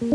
could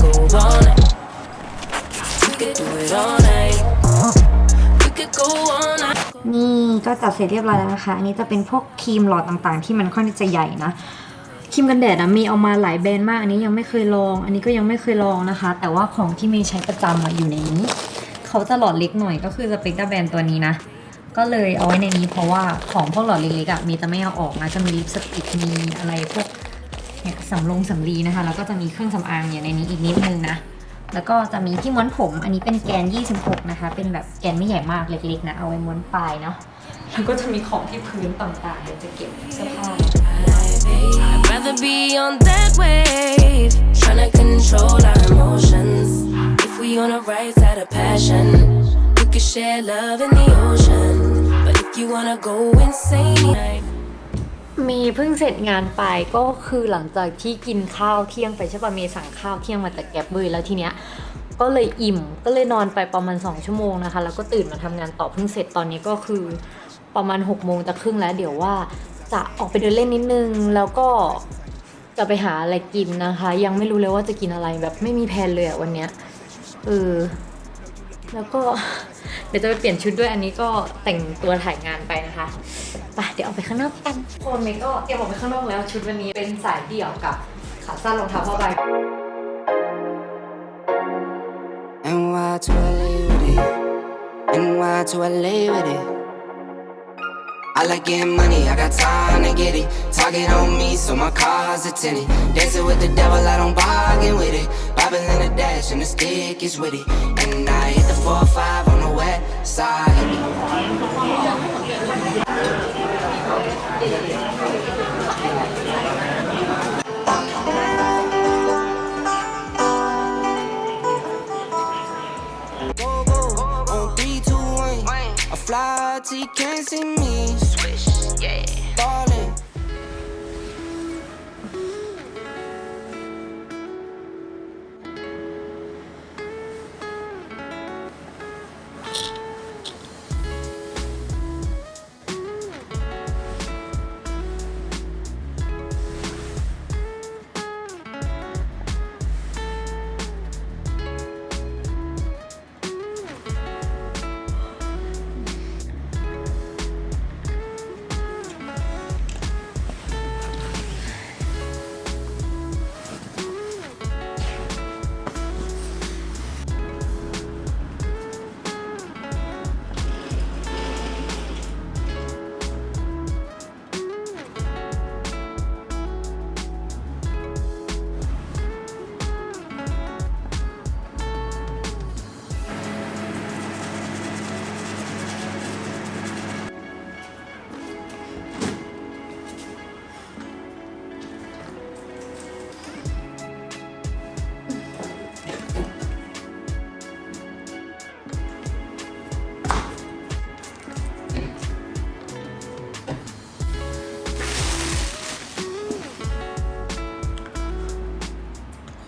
go all night. We could do it all night. นี่ก็จัดเสร็จเรียบร้อยแล้วนะคะ อันนี้จะเป็นพวกครีมหลอดต่างๆ ที่มันค่อนข้างจะใหญ่นะครีมกันแดดนะมีเอามาหลายแบรนด์มาก อันนี้ยังไม่เคยลอง อันนี้ก็ยังไม่เคยลองนะคะ แต่ว่าของที่เมย์ใช้ประจำอะอยู่ในนี้ เขาจะหลอดเล็กหน่อยก็คือสเปกตาแบรนด์ตัวนี้นะ ก็เลยเอาไว้ในนี้เพราะว่าของพวกหลอดเล็กๆอะมีจะไม่เอาออกนะจะมีลิปสติกมีอะไรพวกเนี่ยสำลงสำลีนะคะ แล้วก็จะมีเครื่องสำอางเนี่ยในนี้อีกนิดนึงนะ แล้วก็จะมีที่ม้วนผม อันนี้เป็นแกน 26 นะคะ เป็นแบบแกนไม่ใหญ่มากเล็กๆนะ เอาไว้ม้วนปลายเนาะ แล้วก็จะมีของที่พื้นต่างๆเดี๋ยวจะเก็บเสื้อผ้า I'd rather be on that wave, trying to control our emotions. If we on the right side of passion, we could share love in the ocean. But if you wanna go insane, มีเพิ่งเสร็จงานไปก็คือหลังจากที่กินข้าวเที่ยงไปใช่ป่ะเมสั่งข้าวเที่ยงมาจากแก๊บเบยแล้วทีเนี้ยก็เลยอิ่มก็เลยนอนไปประมาณ 2 ชั่วโมงนะคะ แล้วก็ตื่นมาทำงานต่อเพิ่งเสร็จตอนนี้ก็คือประมาณ6โมงจะครึ่งแล้ว เดี๋ยวว่าจะออกไปเดินเล่นนิดนึง แล้วก็จะไปหาอะไรกินนะคะ ยังไม่รู้เลยว่าจะกินอะไรแบบไม่มีแผนเลยอะวันเนี้ยเออแล้วก็เดี๋ยวจะไปเปลี่ยนชุดด้วยอันนี้ก็แต่งตัวถ่ายงานไปนะคะ ไปเดี๋ยวออกไปข้างนอกกันคนเมย์ก็เตรียมออกไปข้างนอกแล้วชุดวันนี้เป็นสายเดี่ยวกับขาสั้นรองเท้าผ้าใบ And why to I LA with it. And why to I LA with it. I like getting money, I got time to get it. Target on me, so my car's a tenant. Dancing with the devil, I don't bargain with it. Bobbing in the dash, and the stick is with it. And I hit the 4 5 on the wet side. Fly till you can't see me.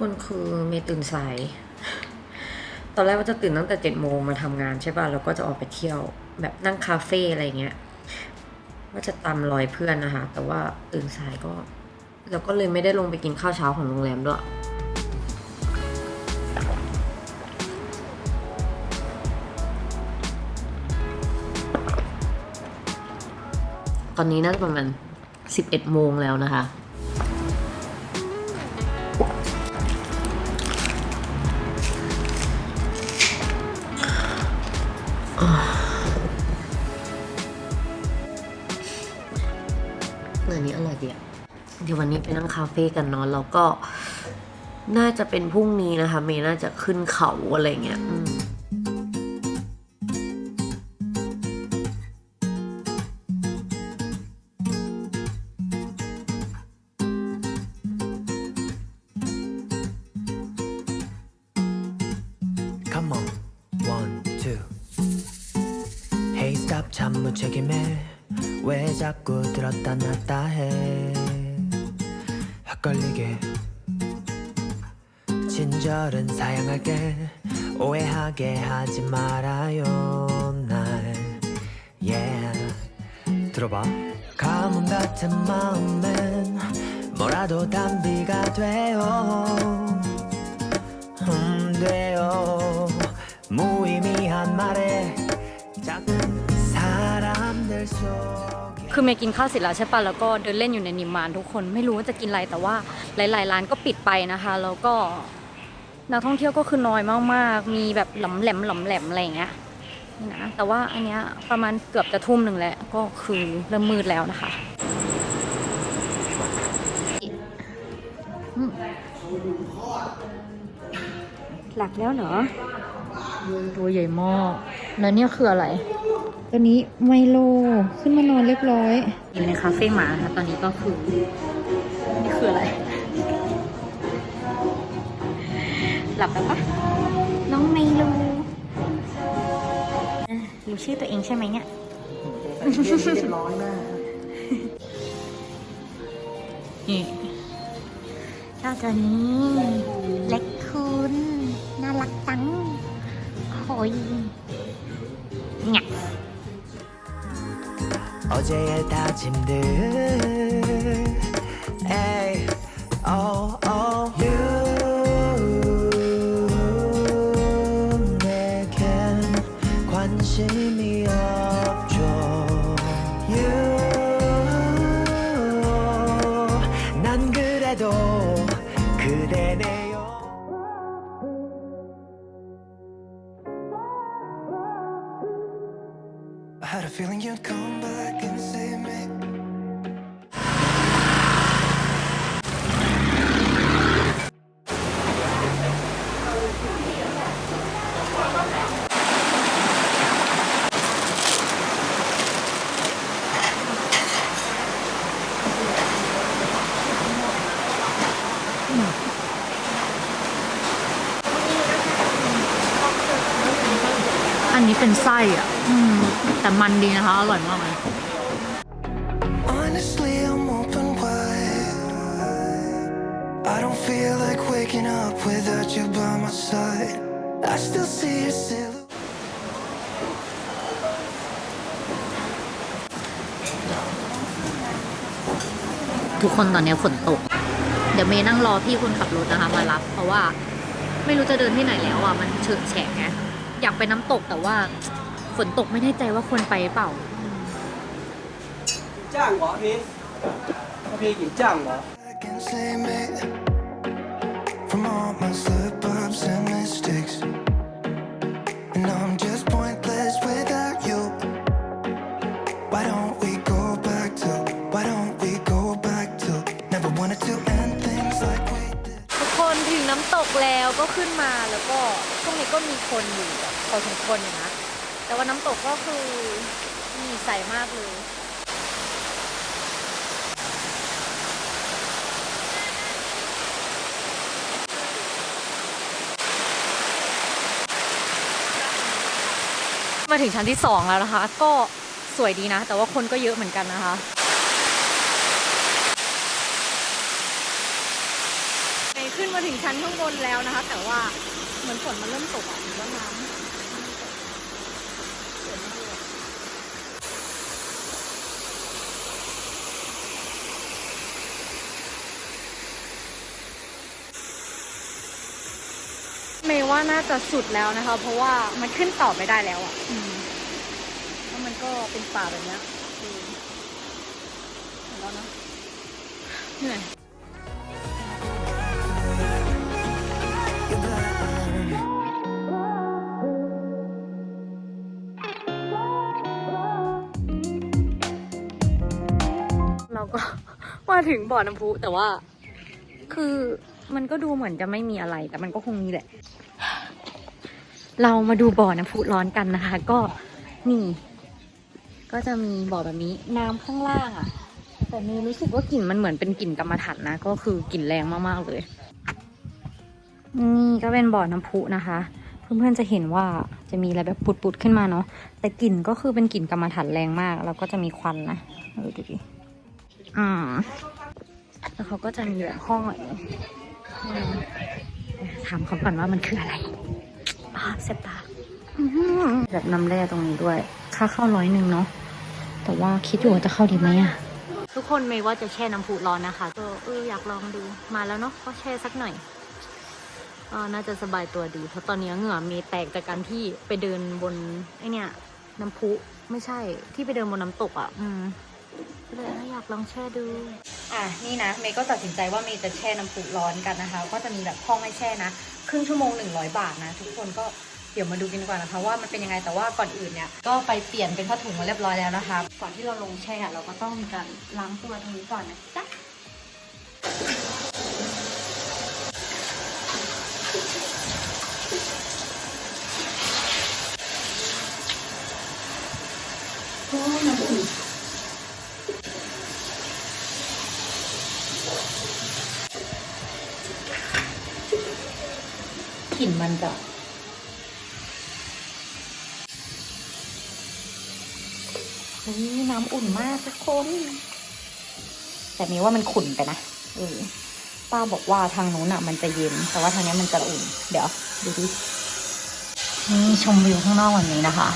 คนคือเมย์ตื่นสาย ตอนแรกว่าจะตื่นตั้งแต่เจ็ดโมงมาทำงานใช่ป่ะ แล้วก็จะออกไปเที่ยวแบบนั่งคาเฟ่อะไรเงี้ย ว่าจะตามรอยเพื่อนนะคะ แต่ว่าตื่นสายก็ แล้วก็เลยไม่ได้ลงไปกินข้าวเช้าของโรงแรมด้วยตอนนี้น่าจะประมาณสิบเอ็ดโมงแล้วนะคะ ดี๋ยววันนี้ไปนั่งคาเฟ่กันเนาะแล้วก็น่าจะเป็นพรุ่งนี้นะคะ เมย์น่าจะขึ้นเขาอะไรเงี้ย잠 못 책임해 왜 자꾸 들었다 놨다 해 헷갈리게. 친절은 사양할게. 오해하게 하지 말아요 날. Yeah. 들어봐. 가뭄 같은 마음엔 뭐라도 담비가 돼요. 음 돼요. 무의미한 말에 작은 사람들 속에 คือเมย์กินข้าวเสร็จแล้วใช่ปะแล้วก็เดินเล่นอยู่ในนิมมานทุกคนไม่รู้ว่าจะกินอะไรแต่ว่าหลาย ๆ ร้านก็ปิดไปนะคะ แล้วก็นักท่องเที่ยวก็คือน้อยมากๆ มีแบบหลำแหลมหลำแหลมอะไรอย่างเงี้ยนี่นะแต่ว่าอันเนี้ยประมาณเกือบจะทุ่มหนึ่งแล้วก็คือเริ่มมืดแล้วนะคะหลักแล้วเหรอตัวใหญ่มากแล้วเนี่ยคืออะไร ตอนนี้ไมโลขึ้นมานอนเรียบร้อยอยู่ในคาเฟ่หมาค่ะตอนนี้ก็คือนี่คืออะไร หลับแล้วปะน้องไมลูอะรู้ชื่อตัวเองใช่ไหมเนี่ยนี่เจ้าตัวนี้เล็กคุณน่ารักจังโอ้ยเนี่ย 어제의 다짐들 เป็นไส้อะอืมแต่มันดีนะคะ อร่อยมากเลย Honestly, I'm open wide. I don't feel like waking up without you by my side. I still see your silhouette. ทุกคนตอนนี้ฝนตก เดี๋ยวเมย์นั่งรอพี่คนขับรถนะคะมารับ เพราะว่าไม่รู้จะเดินที่ไหนแล้วอะ มันเฉอะแฉะไง อยากไปน้ำตกแต่ว่าฝนตกไม่แน่ใจว่าควรไปเปล่า จ้างเหรอพี่พี่กินจ้างเหรอ Back and save me from all my slip ups and mistakes. And I'm ถึงน้ำตกแล้วก็ขึ้นมาแล้วก็ช่วงนี้ก็มีคนอยู่แบบพอสมควรอยู่นะ แต่ว่าน้ำตกก็คือนี่ใสมากเลย มาถึงชั้นที่สองแล้วนะคะ ก็สวยดีนะ แต่ว่าคนก็เยอะเหมือนกันนะคะ ไปขึ้น มาถึงชั้นข้างบนแล้วนะคะ แต่ว่าเหมือนฝนมันเริ่มตกอะหรือว่าน้ำเลยเมย์ว่าน่าจะสุดแล้วนะคะ เพราะว่ามันขึ้นต่อไม่ได้แล้วอะแล้วมันก็เป็นป่าแบบเนี้ยเห็นแล้วนะเหนื่อย มาถึงบ่อน้ำพุแต่ว่า คือมันก็ดูเหมือนจะไม่มีอะไร แต่มันก็คงมีแหละ เรามาดูบ่อน้ำพุร้อนกันนะคะ ก็นี่ ก็จะมีบ่อแบบนี้น้ำข้างล่างอะ่ะ แต่เมย์รู้สึกว่ากลิ่นมันเหมือนเป็นกลิ่นกรรมฐานนะ ก็คือกลิ่นแรงมากๆเลยนี่ก็เป็นบ่อน้ำพุนะคะ เพื่อนๆจะเห็นว่าจะมีอะไรแบบปุดๆขึ้นมาเนาะแต่กลิ่นก็คือเป็นกลิ่นกรรมฐานแรงมาก แล้วก็จะมีควันนะเออดูดิ อ่า แล้วเขาก็จะมีแบบห้องแบบนี้ถามเขาก่อนว่ามันคืออะไรเสบตาแบบน้ำแร่ตรงนี้ด้วย ค่าเข้าร้อยหนึ่งเนาะ แต่ว่าคิดอยู่ว่าจะเข้าดีไหมอะทุกคนเมย์ว่าจะแช่น้ำพุร้อนนะคะ ก็เอออยากลองดู มาแล้วเนาะก็แช่สักหน่อยน่าจะสบายตัวดี เพราะตอนนี้เหงื่อมีแตกจากการที่ไปเดินบนไอเนี่ย น้ำพุไม่ใช่ที่ไปเดินบนน้ำตกอะ อืม เลยอยากลองแช่ดู อะนี่นะเมย์ก็ตัดสินใจว่าเมย์จะแช่น้ำพุร้อนกันนะคะ ก็จะมีแบบห้องให้แช่นะ ครึ่งชั่วโมงหนึ่งร้อยบาทนะ ทุกคนก็เดี๋ยวมาดูกันดีกว่านะคะว่ามันเป็นยังไงแต่ว่าก่อนอื่นเนี่ยก็ไปเปลี่ยนเป็นผ้าถุงมาเรียบร้อยแล้วนะคะ ก่อนที่เราลงแช่เราก็ต้องมีการล้างตัวตรงนี้ก่อนนะจ๊ะ กลิ่นมันจะเฮ้ยน้ำอุ่นมากทุกคน แต่นี้ว่ามันขุ่นไปนะเออป้าบอกว่าทางนู้นอะมันจะเย็น แต่ว่าทางนี้มันจะอุ่น เดี๋ยว ดูดิ นี่ชมวิวข้างนอกแบบนี้นะคะ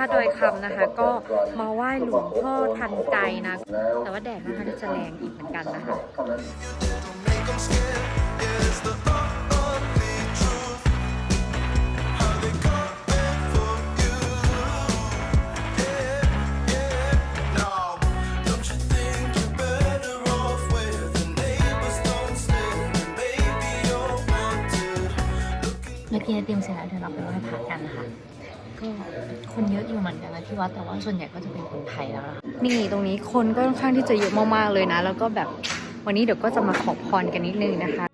ถ้าโดยคำนะคะ ก็มาไหว้หลวงพ่อทันใจนะ แต่ว่าแดดนะคะจะแรงอีกเหมือนกันนะคะเมื่อกี้เตรียมเสร็จแล้วเดี๋ยวเราไปไหว้พระกันนะคะ ก็คนเยอะอยู่เหมือนกันนะที่วัดแต่ว่าส่วนใหญ่ก็จะเป็นคนไทยแล้วล่ะนี่ตรงนี้คนก็ค่อนข้างที่จะเยอะมากๆเลยนะ แล้วก็แบบวันนี้เดี๋ยวก็จะมาขอพรกันนิดนึงนะคะ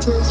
Texas.